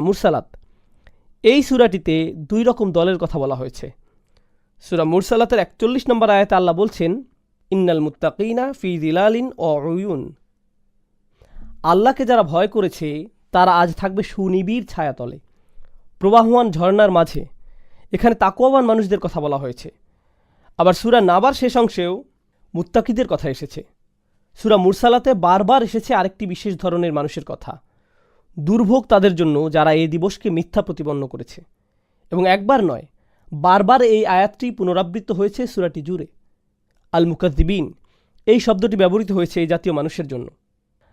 Mursalat. এই সুরাটিতে দুই রকম দলের কথা বলা হয়েছে। সুরা মুরসালাতের একচল্লিশ নম্বর আয়াতে আল্লাহ বলছেন, ইন্নাল মুত্তাকিনা ফি দিলালিন ও অয়ুন আল্লাহকে যারা ভয় করেছে, তারা আজ থাকবে সুনিবিড় ছায়াতলে, প্রবাহমান ঝর্ণার মাঝে। এখানে তাকুয়াবান মানুষদের কথা বলা হয়েছে। আবার সুরা নাবার শেষ অংশেও মুত্তাকিদের কথা এসেছে। সুরা মুরসালাতে বারবার এসেছে আরেকটি বিশেষ ধরনের মানুষের কথা। দুর্ভোগ তাদের জন্য যারা এই দিবসকে মিথ্যা প্রতিপন্ন করেছে। এবং একবার নয়, বারবার এই আয়াতটি পুনরাবৃত্ত হয়েছে সুরাটি জুড়ে। আল মুকাদ্দিবিন এই শব্দটি ব্যবহৃত হয়েছে এই জাতীয় মানুষের জন্য।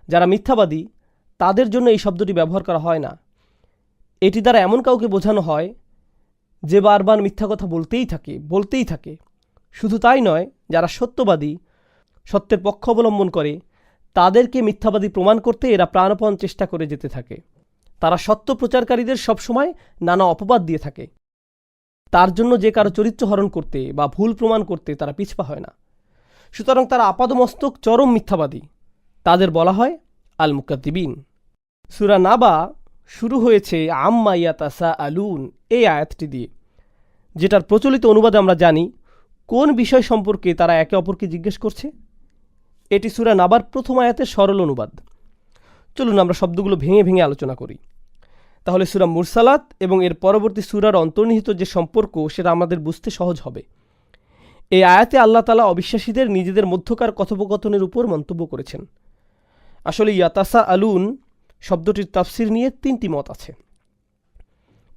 যারা মিথ্যাবাদী, তাদের জন্য এই শব্দটি ব্যবহার করা হয় না। এটি দ্বারা এমন কাউকে বোঝানো হয় যে বারবার মিথ্যা কথা বলতেই থাকে বলতেই থাকে। শুধু তাই নয়, যারা সত্যবাদী, সত্যের পক্ষ অবলম্বন করে তাদেরকে মিথ্যাবাদী প্রমাণ করতে এরা প্রাণপণ চেষ্টা করে যেতে থাকে। তারা সত্য প্রচারকারীদের সবসময় নানা অপবাদ দিয়ে থাকে। তার জন্য যে কারও চরিত্র হরণ করতে বা ভুল প্রমাণ করতে তারা পিছপা হয় না। সুতরাং তারা আপাদমস্তক চরম মিথ্যাবাদী। তাদের বলা হয় আল মুকাদ্দিবিন সুরা নাবা শুরু হয়েছে, আম্মা ইয়াতাসা আলুন এই আয়াতটি দিয়ে। যেটার প্রচলিত অনুবাদে আমরা জানি, কোন বিষয় সম্পর্কে তারা একে অপরকে জিজ্ঞেস করছে? এটি সুরা নাবার প্রথম আয়াতের সরল অনুবাদ। চলুন আমরা শব্দগুলো ভেঙে ভেঙে আলোচনা করি। তাহলে সুরা মুরসালাত এবং এর পরবর্তী সুরার অন্তর্নিহিত যে সম্পর্ক, সেটা আমাদের বুঝতে সহজ হবে। এই আয়াতে আল্লাহ তালা অবিশ্বাসীদের নিজেদের মধ্যকার কথোপকথনের উপর মন্তব্য করেছেন। আসলে ইয়াতাসা আলুন শব্দটির তাফসির নিয়ে তিনটি মত আছে।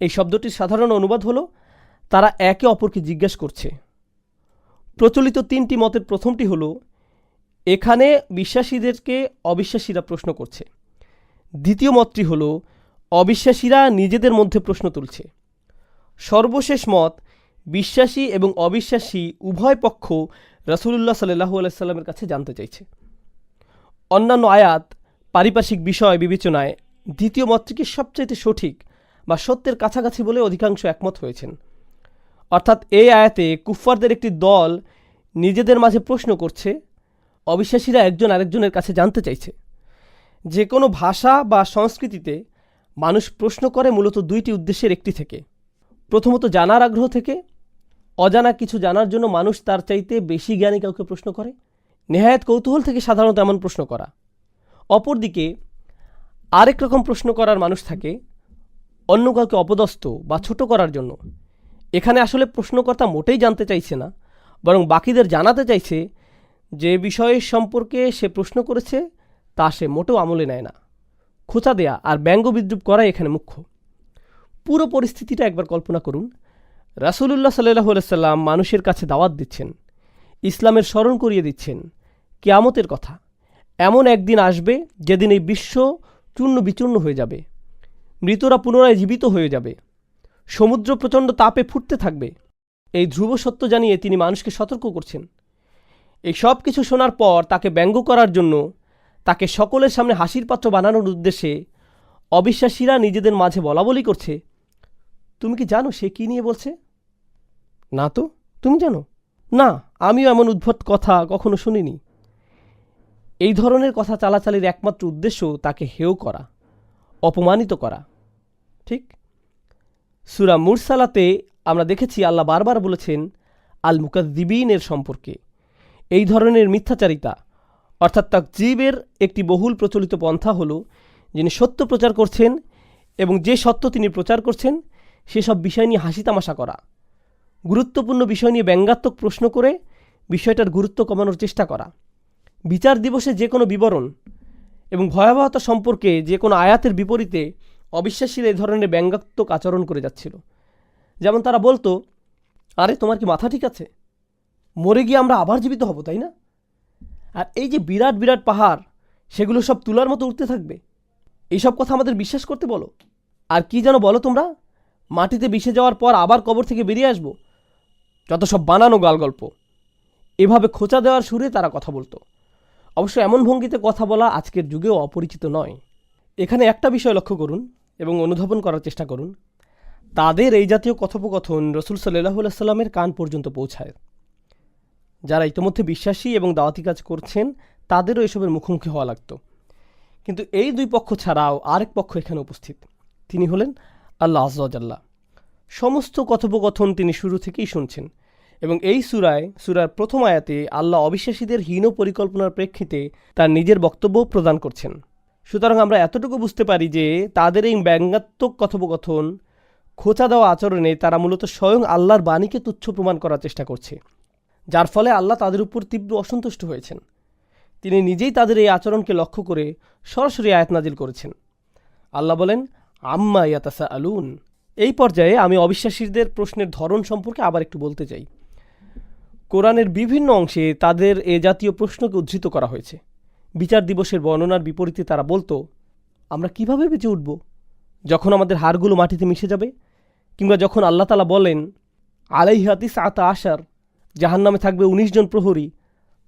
এই শব্দটির সাধারণ অনুবাদ হলো, তারা একে অপরকে জিজ্ঞেস করছে। প্রচলিত তিনটি মতের প্রথমটি হলো এখানে বিশ্বাসীদেরকে অবিশ্বাসীরা প্রশ্ন করছে। দ্বিতীয় মতটি হল, অবিশ্বাসীরা নিজেদের মধ্যে প্রশ্ন তুলছে। সর্বশেষ মত, বিশ্বাসী এবং অবিশ্বাসী উভয় পক্ষ রাসুলুল্লাহ সাল্লাহু আলাইস্লামের কাছে জানতে চাইছে। অন্যান্য আয়াত, পারিপার্শ্বিক বিষয় বিবেচনায় দ্বিতীয় মতটিকে সবচাইতে সঠিক বা সত্যের কাছাকাছি বলে অধিকাংশ একমত হয়েছেন। অর্থাৎ এই আয়াতে কুফফারদের একটি দল নিজেদের মাঝে প্রশ্ন করছে অবিশ্বাসীরা একজন আরেকজনের কাছে জানতে চাইছে। যে কোনো ভাষা বা সংস্কৃতিতে মানুষ প্রশ্ন করে মূলত দুইটি উদ্দেশ্যের একটি থেকে। প্রথমত জানার আগ্রহ থেকে। অজানা কিছু জানার জন্য মানুষ তার চাইতে বেশি জ্ঞানী কাউকে প্রশ্ন করে। নেহায়ত কৌতূহল থেকে সাধারণত এমন প্রশ্ন করা। অপরদিকে, আরেক রকম প্রশ্ন করার মানুষ থাকে, অন্য কাউকে অপদস্থ বা ছোট করার জন্য। এখানে আসলে প্রশ্নকর্তা মোটেই জানতে চাইছে না, বরং বাকিদের জানাতে চাইছে যে বিষয়ের সম্পর্কে সে প্রশ্ন করেছে, তা সে মোটেও আমলে নেয় না। খোঁচা দেয়া আর ব্যঙ্গ বিদ্রুপ করাই এখানে মুখ্য। পুরো পরিস্থিতিটা একবার কল্পনা করুন। রাসুলুল্লাহ সাল্লাহ সাল্লাম মানুষের কাছে দাওয়াত দিচ্ছেন, ইসলামের স্মরণ করিয়ে দিচ্ছেন, কেয়ামতের কথা। এমন একদিন আসবে যেদিন এই বিশ্ব চূর্ণ বিচূর্ণ হয়ে যাবে। মৃতরা পুনরায় জীবিত হয়ে যাবে। সমুদ্র প্রচণ্ড তাপে ফুটতে থাকবে। এই ধ্রুব সত্য জানিয়ে তিনি মানুষকে সতর্ক করছেন। এই সব কিছু শোনার পর তাকে ব্যঙ্গ করার জন্য তাকে সকলের সামনে হাসির পাত্র বানানোর উদ্দেশ্যে অবিশ্বাসীরা নিজেদের মাঝে বলা বলি করছে। তুমি কি জানো সে কি নিয়ে বলছে? না তো, তুমি জানো? না, আমিও এমন উদ্ভট কথা কখনো শুনিনি। এই ধরনের কথা চালাচালির একমাত্র উদ্দেশ্য তাকে হেয় করা, অপমানিত করা। ঠিক? সুরা মুরসালাতে আমরা দেখেছি, আল্লাহ বারবার বলেছেন আল মুকাদ্দিবিনের সম্পর্কে। এই ধরনের মিথ্যাচারিতা, অর্থাৎ তাকজিবের একটি বহুল প্রচলিত পন্থা হল, যিনি সত্য প্রচার করছেন এবং যে সত্য তিনি প্রচার করছেন, সেসব বিষয় নিয়ে হাসি তামাশা করা। গুরুত্বপূর্ণ বিষয় নিয়ে ব্যঙ্গাত্মক প্রশ্ন করে বিষয়টার গুরুত্ব কমানোর চেষ্টা করা। বিচার দিবসে যে কোনো বিবরণ এবং ভয়াবহতা সম্পর্কে যে কোনো আয়াতের বিপরীতে অবিশ্বাসীরা এই ধরনের ব্যঙ্গাত্মক আচরণ করে যাচ্ছিল। যেমন তারা বলতো, আরে, তোমার কি মাথা ঠিক আছে? মরে গিয়ে আমরা আবার জীবিত হব, তাই না? আর এই যে বিরাট বিরাট পাহাড়, সেগুলো সব তুলার মতো উঠতে থাকবে। এইসব কথা আমাদের বিশ্বাস করতে বলো। আর কি যেন বলো তোমরা? মাটিতে বিষে যাওয়ার পর আবার কবর থেকে বেরিয়ে আসব? যত সব বানানো গাল গল্প এভাবে খোঁচা দেওয়ার সুরে তারা কথা বলতো। অবশ্য এমন ভঙ্গিতে কথা বলা আজকের যুগেও অপরিচিত নয়। এখানে একটা বিষয় লক্ষ্য করুন এবং অনুধাবন করার চেষ্টা করুন। তাদের এই জাতীয় কথোপকথন রসুল সাল্লাহ সাল্লামের কান পর্যন্ত পৌঁছায়। যারা ইতিমধ্যে বিশ্বাসী এবং দাওয়াতি কাজ করছেন, তাদেরও এসবের মুখোমুখি হওয়া লাগতো। কিন্তু এই দুই পক্ষ ছাড়াও আরেক পক্ষ এখানে উপস্থিত। তিনি হলেন আল্লাহ আজ্লাহ সমস্ত কথোপকথন তিনি শুরু থেকেই শুনছেন এবং এই সুরায়, সুরার প্রথম আয়াতে আল্লাহ অবিশ্বাসীদের হীন পরিকল্পনার প্রেক্ষিতে তার নিজের বক্তব্য প্রদান করছেন। সুতরাং আমরা এতটুকু বুঝতে পারি যে তাদের এই ব্যঙ্গাত্মক কথোপকথন, খোঁচা দেওয়া আচরণে তারা মূলত স্বয়ং আল্লাহর বাণীকে তুচ্ছ প্রমাণ করার চেষ্টা করছে। যার ফলে আল্লাহ তাদের উপর তীব্র অসন্তুষ্ট হয়েছেন। তিনি নিজেই তাদের এই আচরণকে লক্ষ্য করে সরাসরি আয়াত নাজিল করেছেন। আল্লাহ বলেন, আম্মা ইয়াতাসা আলুন এই পর্যায়ে আমি অবিশ্বাসীদের প্রশ্নের ধরন সম্পর্কে আবার একটু বলতে চাই। কোরআনের বিভিন্ন অংশে তাদের এ জাতীয় প্রশ্নকে উদ্ধৃত করা হয়েছে। বিচার দিবসের বর্ণনার বিপরীতে তারা বলতো, আমরা কীভাবে বেঁচে উঠব? যখন আমাদের হাড়গুলো মাটিতে মিশে যাবে? কিংবা যখন আল্লাহ তালা বলেন আলাই হাতিস আতা আশার। জাহান নামে থাকবে উনিশ জন প্রহরী।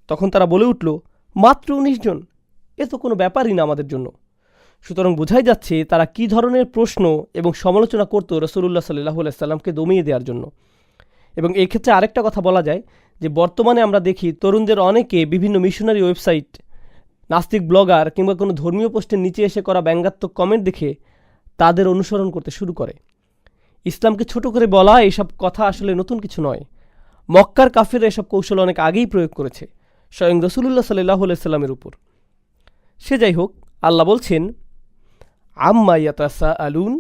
তখন তারা বলে উঠল, মাত্র উনিশ জন? এ তো কোনো ব্যাপারই না আমাদের জন্য। সুতরাং বোঝাই যাচ্ছে তারা কী ধরনের প্রশ্ন এবং সমালোচনা করতো রসুল্লাহ সাল্লাহ সাল্লামকে দমিয়ে দেওয়ার জন্য। এবং এক্ষেত্রে আরেকটা কথা বলা যায় যে, বর্তমানে আমরা দেখি তরুণদের অনেকে বিভিন্ন মিশনারি ওয়েবসাইট, নাস্তিক ব্লগার কিংবা কোনো ধর্মীয় পোস্টের নিচে এসে করা ব্যঙ্গাত্মক কমেন্ট দেখে তাদের অনুসরণ করতে শুরু করে। ইসলামকে ছোট করে বলা এসব কথা আসলে নতুন কিছু নয়। মক্কার কাফের এসব কৌশল অনেক আগেই প্রয়োগ করেছে, স্বয়ং রসুল্লাহ সাল্লাহ সাল্লামের উপর। সে যাই হোক, আল্লাহ বলছেন, আম্মা ইয়াতাসা আলুন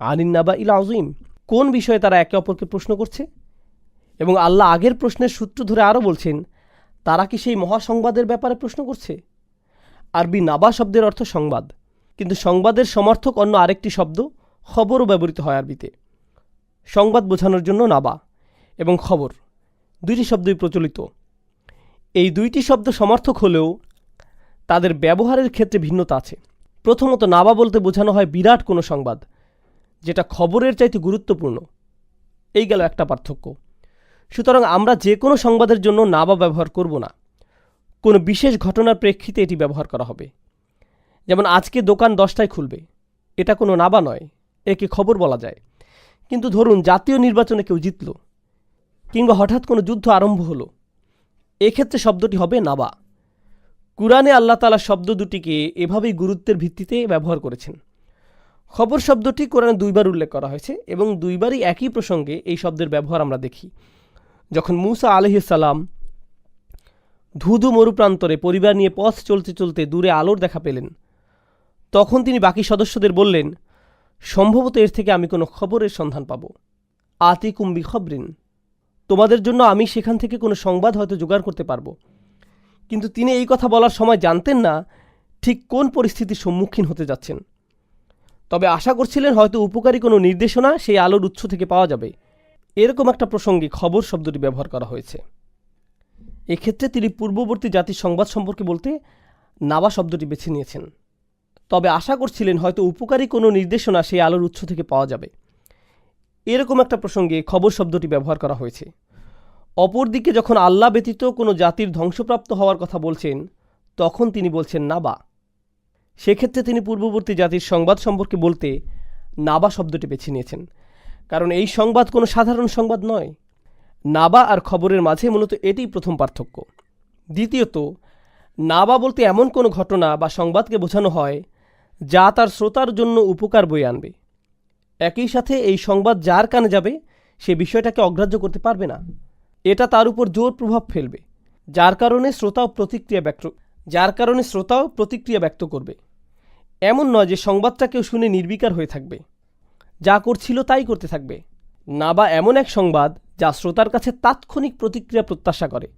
আনিন্নাবা ইল আজিম কোন বিষয়ে তারা একে অপরকে প্রশ্ন করছে? এবং আল্লাহ আগের প্রশ্নের সূত্র ধরে আরও বলছেন, তারা কি সেই মহাসংবাদের ব্যাপারে প্রশ্ন করছে? আরবি নাবা শব্দের অর্থ সংবাদ, কিন্তু সংবাদের সমর্থক অন্য আরেকটি শব্দ খবরও ব্যবহৃত হয় আরবিতে। সংবাদ বোঝানোর জন্য নাবা এবং খবর। দুইটি শব্দই প্রচলিত। এই দুইটি শব্দ সমর্থক হলেও তাদের ব্যবহারের ক্ষেত্রে ভিন্নতা আছে। প্রথমত নাবা বলতে বোঝানো হয় বিরাট কোনো সংবাদ, যেটা খবরের চাইতে গুরুত্বপূর্ণ। এই গেল একটা পার্থক্য। সুতরাং আমরা যে কোনো সংবাদের জন্য নাবা ব্যবহার করব না। কোনো বিশেষ ঘটনার প্রেক্ষিতে এটি ব্যবহার করা হবে। যেমন আজকে দোকান দশটায় খুলবে। এটা কোনো নাবা নয়, একে খবর বলা যায়। কিন্তু ধরুন জাতীয় নির্বাচনে কেউ জিতল। কিংবা হঠাৎ কোনো যুদ্ধ আরম্ভ হলো, এক্ষেত্রে শব্দটি হবে নাবা। কুরআনে আল্লাহ তালা শব্দ দুটিকে এভাবেই গুরুত্বের ভিত্তিতে ব্যবহার করেছেন। খবর শব্দটি কোরআনে দুইবার উল্লেখ করা হয়েছে এবং দুইবারই একই প্রসঙ্গে এই শব্দের ব্যবহার আমরা দেখি। যখন মুসা আলহিসাল্লাম ধুধু মরুপ্রান্তরে পরিবার নিয়ে পথ চলতে চলতে দূরে আলোর দেখা পেলেন, তখন তিনি বাকি সদস্যদের বললেন, সম্ভবত এর থেকে আমি কোনো খবরের সন্ধান পাব। আতি কুম্বি খবরিন তোমাদের জন্য আমি সেখান থেকে কোনো সংবাদ হয়তো জোগাড় করতে পারব। কিন্তু তিনি এই কথা বলার সময় জানতেন না ঠিক কোন পরিস্থিতির সম্মুখীন হতে যাচ্ছেন। তবে আশা করছিলেন হয়তো উপকারী কোনো নির্দেশনা সেই আলোর উৎস থেকে পাওয়া যাবে। এরকম একটা প্রসঙ্গে খবর শব্দটি ব্যবহার করা হয়েছে। এক্ষেত্রে তিনি পূর্ববর্তী জাতির সংবাদ সম্পর্কে বলতে নাবা শব্দটি বেছে নিয়েছেন। তবে আশা করছিলেন হয়তো উপকারী কোনো নির্দেশনা সেই আলোর উৎস থেকে পাওয়া যাবে। এরকম একটা প্রসঙ্গে খবর শব্দটি ব্যবহার করা হয়েছে। অপরদিকে যখন আল্লাহ ব্যতীত কোনো জাতির ধ্বংসপ্রাপ্ত হওয়ার কথা বলছেন, তখন তিনি বলছেন নাবা। সেক্ষেত্রে তিনি পূর্ববর্তী জাতির সংবাদ সম্পর্কে বলতে নাবা শব্দটি বেছে নিয়েছেন। কারণ এই সংবাদ কোনো সাধারণ সংবাদ নয়। নাবা আর খবরের মাঝে মূলত এটিই প্রথম পার্থক্য। দ্বিতীয়ত, নাবা বলতে এমন কোনো ঘটনা বা সংবাদকে বোঝানো হয় যা তার শ্রোতার জন্য উপকার বয়ে আনবে। একই সাথে এই সংবাদ যার কানে যাবে, সে বিষয়টাকে অগ্রাহ্য করতে পারবে না। এটা তার উপর জোর প্রভাব ফেলবে, যার কারণে শ্রোতাও প্রতিক্রিয়া ব্যক্ত, যার কারণে শ্রোতাও প্রতিক্রিয়া ব্যক্ত করবে। এমন নয় যে সংবাদটা কেউ শুনে নির্বিকার হয়ে থাকবে। যা করছিল তাই করতে থাকবে। না বা এমন এক সংবাদ যা শ্রোতার কাছে তাৎক্ষণিক প্রতিক্রিয়া প্রত্যাশা করে।